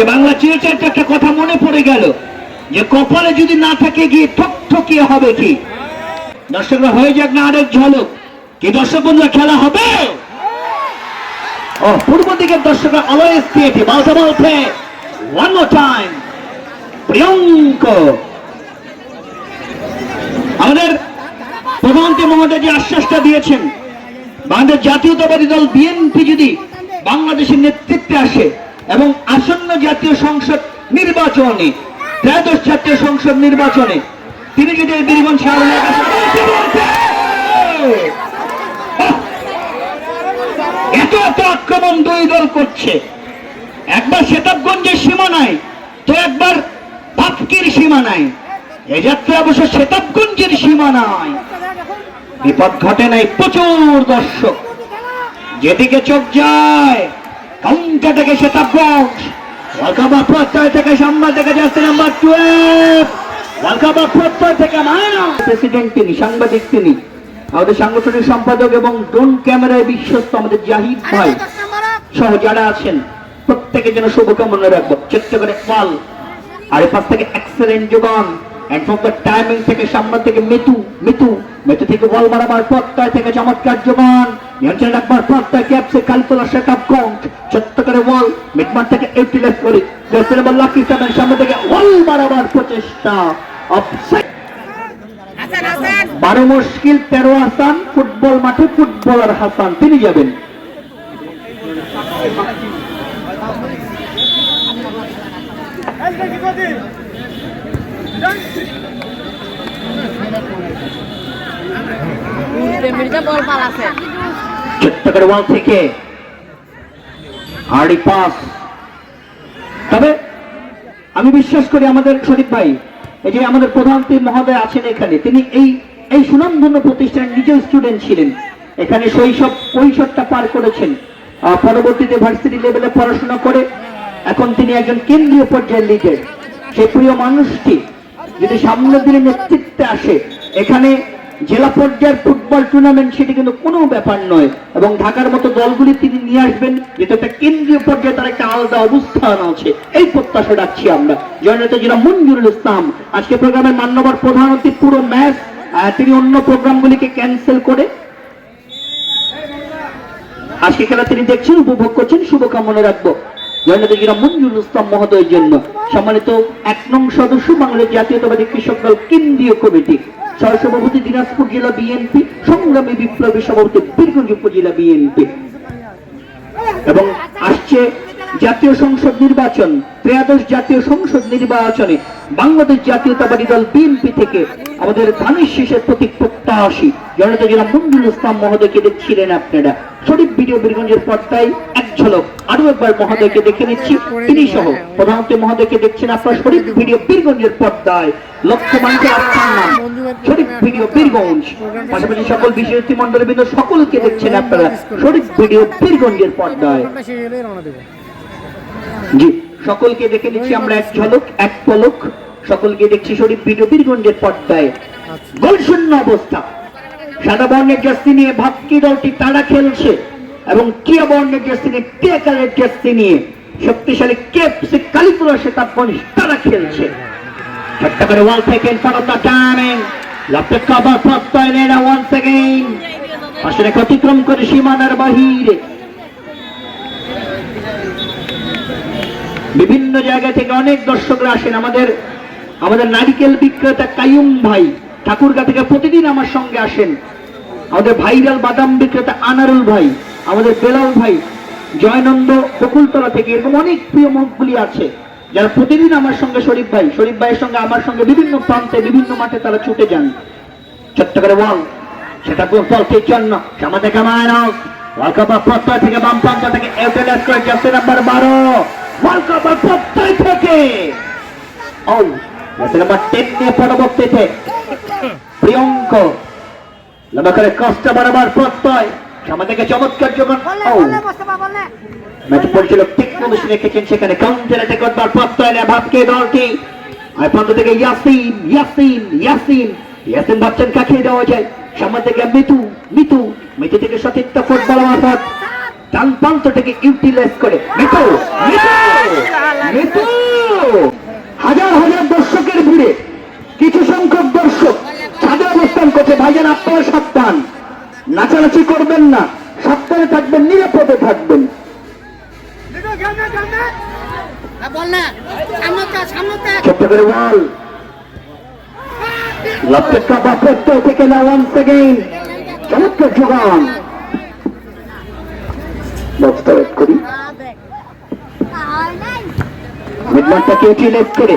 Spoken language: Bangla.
যে বাংলা চিরচার একটা কথা মনে পড়ে গেল, যে কপালে যদি না থাকে গিয়ে ঠক ঠকিয়ে হবে কি? দর্শকরা হয়ে যাক না আরেক ঝলক। কি দর্শক বন্ধুরা, খেলা হবে? ও, পূর্ব দিকের দর্শকরা অলওয়েজ থিয়েটে বলতে বলতে ওয়ান মোর টাইম প্রিয়ঙ্ক। আমাদের প্রধানমন্ত্রী মহোদয় যে আশ্বাসটা দিয়েছেন, বাংলাদেশ জাতীয়তাবাদী দল বিএনপি যদি বাংলাদেশের নেতৃত্বে আসে এবং আসন্ন জাতীয় সংসদ নির্বাচনে, ত্রয়োদশ জাতীয় সংসদ নির্বাচনে, তিনি যদি বীরগঞ্জ শাহরুলের এত এত আক্রমণ দুই দল করছে। একবার সেতাবগঞ্জের সীমানায় তো একবার পাপকির সীমানায় এ যাত্রা অবশ্য সেতাবগঞ্জের সীমানায় বিপদ ঘটে নাই প্রচুর দর্শক। যেদিকে চোখ যায় কাউন্টার থেকে সেতাবগঞ্জ ওয়ালকাবা প্রত্যয় থেকে সাম্বাদ থেকে যাচ্ছে নাম্বার টুয়েলভ ওয়ালকাবা প্রত্যয় থেকে মায়া। প্রেসিডেন্ট তিনি সাংবাদিক তিনি আমাদের সাংগঠনিক সম্পাদক এবং ড্রোন ক্যামেরায় বিশ্বস্ত আমাদের জাহিদ ভাই। সহ যারা আছেন প্রত্যেকের জন্য শুভকামনা রাখব। চেষ্টা করে ফল আর পাশ থেকে এক্সেলেন্ট যোগান। একদম টাইমিং থেকে সামনে থেকে মিতু মিতু মিতু থেকে বল মারাবার প্রত্যয় থেকে চমৎকার যোগান। নিয়ন্ত্রণ রাখবার প্রত্যয় ক্যাপসে কালতলা সেট আপ ছোট্ট করে বল মিডমার থেকে ইউটিলাইজ করি। জাস্টিন বল লাকি সেভেন সামনে থেকে বল মারাবার প্রচেষ্টা। অফসাইড বারো মুশকিল তেরো হাসান ফুটবল মাঠে ফুটবলার হাসান তিনি যাবেন। মির্জা বল পাল আছে ওয়াল থেকে হার্ডি পাস। তবে আমি বিশ্বাস করি আমাদের শরীফ ভাই, এই যে আমাদের প্রধানমন্ত্রী মহোদয় আছেন এখানে, তিনি এই এই সুনামধন্য প্রতিষ্ঠানের নিজেও স্টুডেন্ট ছিলেন। এখানে শৈশব কৈশোরটা পার করেছেন। পরবর্তীতে ভার্সিটি লেভেলে পড়াশোনা করে এখন তিনি একজন কেন্দ্রীয় পর্যায়ের লিডার সেই প্রিয় মানুষটি, যদি সামনের দিনে নেতৃত্বে আসে, এখানে জেলা পর্যায়ের ফুটবল টুর্নামেন্ট সেটি কিন্তু কোনো ব্যাপার নয়। এবং ঢাকার মতো দলগুলি তিনি নিয়ে আসবেন যেহেতু একটা কেন্দ্রীয় পর্যায়ে তার একটা আলাদা অবস্থান আছে। এই প্রত্যাশা রাখছি আমরা। জয়নেতা যেটা মঞ্জুরুল ইসলাম, আজকে প্রোগ্রামের মান্যবর প্রধানমন্ত্রী পুরো ম্যাচ তিনি অন্য প্রোগ্রামগুলিকে ক্যান্সেল করে। আজকে খেলা তিনি দেখছেন, উপভোগ করছেন, শুভকামনা রাখব। মহোদয়ের জন্য সম্মানিত এক নং সদস্য বাংলাদেশ জাতীয়তাবাদী কৃষক দল কেন্দ্রীয় কমিটি, সহসভাপতি দিনাজপুর জেলা বিএনপি, সংগ্রামী বিপ্লবী সভাপতি বীরগঞ্জ উপজেলা বিএনপি। এবং আসছে জাতীয় সংসদ নির্বাচন। ত্রয়োদশ জাতীয় সংসদ নির্বাচনে বাংলাদেশ জাতীয়তাবাদী দল বিএনপি থেকে আমাদের ধানের শেষের প্রতি প্রত্যাশী জনতা জেলা মঞ্জুর ইসলাম মহোদয়কে দেখছিলেন আপনারা। শরীফ ভিডিও বীরগঞ্জের পর্দায় এক ঝলক। আরও একবার মহোদয়কে দেখে নিচ্ছি। তিনি সহ প্রধানমন্ত্রী মহোদয়কে দেখছেন আপনার। শরীফ ভিডিও বীরগঞ্জের পর্দায়। লক্ষ্য মানুষের আপনার নাম। শরীফ ভিডিও বীরগঞ্জ। পাশাপাশি সকল বিশেষ মন্ডলী বৃন্দ সকলকে দেখছেন আপনারা। শরীফ ভিডিও বীরগঞ্জের পর্দায়। জি। সকলকে দেখে নিচ্ছি আমরা এক ঝলক এক পলক। সকলকে দেখছি শরীফ ভিডিও বীরগঞ্জের পর্দায়। গোল শূন্য অবস্থা। সাদা বর্ণের জার্সি নিয়ে ভাবকি দলটি তারা খেলছে। এবং টিয়া বর্ণের জার্সি নিয়ে টিয়া কালের জার্সি নিয়ে শক্তিশালী কেপসি কালীপুরা সেতাবগঞ্জ তারা খেলছে। ছোট্ট করে ওয়াল থেকে in front of the timing left the cover প্রত্যয় নেয় না once again পাশে রেখে অতিক্রম করে সীমানার বাহিরে। বিভিন্ন জায়গা থেকে অনেক দর্শকরা আসেন। আমাদের আমাদের নারিকেল বিক্রেতা কায়ুম ভাই ঠাকুরগা থেকে প্রতিদিন আমার সঙ্গে আসেন। আমাদের ভাইরাল বাদাম বিক্রেতা আনারুল ভাই, আমাদের বেলাল ভাই, জয়নন্দ বকুলতলা থেকে এরকম অনেক প্রিয় মুখগুলি আছে, যারা প্রতিদিন আমার সঙ্গে শরীফ ভাই, শরীফ ভাইয়ের সঙ্গে আমার সঙ্গে বিভিন্ন প্রান্তে, বিভিন্ন মাঠে তারা ছুটে যান। ছোট্ট করে বল সেটা কোন পথের জন্য সামনে থেকে ওয়ার্ল্ড কাপ থেকে বাম প্রান্ত থেকে বারো। প্রত্যয় থেকে। ও নাম্বার টেন নিয়ে পরবর্তীতে প্রিয়ঙ্ক কষ্ট প্রত্যয়। সামনে থেকে চমৎকার যখন ও ম্যাচ পরিচালক রেখেছেন সেখানে কাউন্টার অ্যাটাক করবার প্রত্যয় নেয় ভাবকে দলটি। আর প্রান্ত থেকে ইয়াসিন ইয়াসিন ইয়াসিন। ইয়াসিন ভাবছেন দেওয়া যায়? সামনে থেকে মিতু মিতু। মিতু থেকে সতীর্থ ফুটবল মারফত ডান প্রান্তটাকে ইউটিলাইজ করে মিতু মিতু হাজার হাজার দর্শকের ভিড়ে, কিছু সংখ্যক দর্শক ছাদে অবস্থান করছে। ভাইজান, আপনারা সাবধান। নাচানাচি করবেন না। সাবধানে থাকবেন, নিরাপদে থাকবেন। ছোট্ট করে থেকে চমৎকার যোগান। ওয়েট করি। ইউটিলাইজ করে।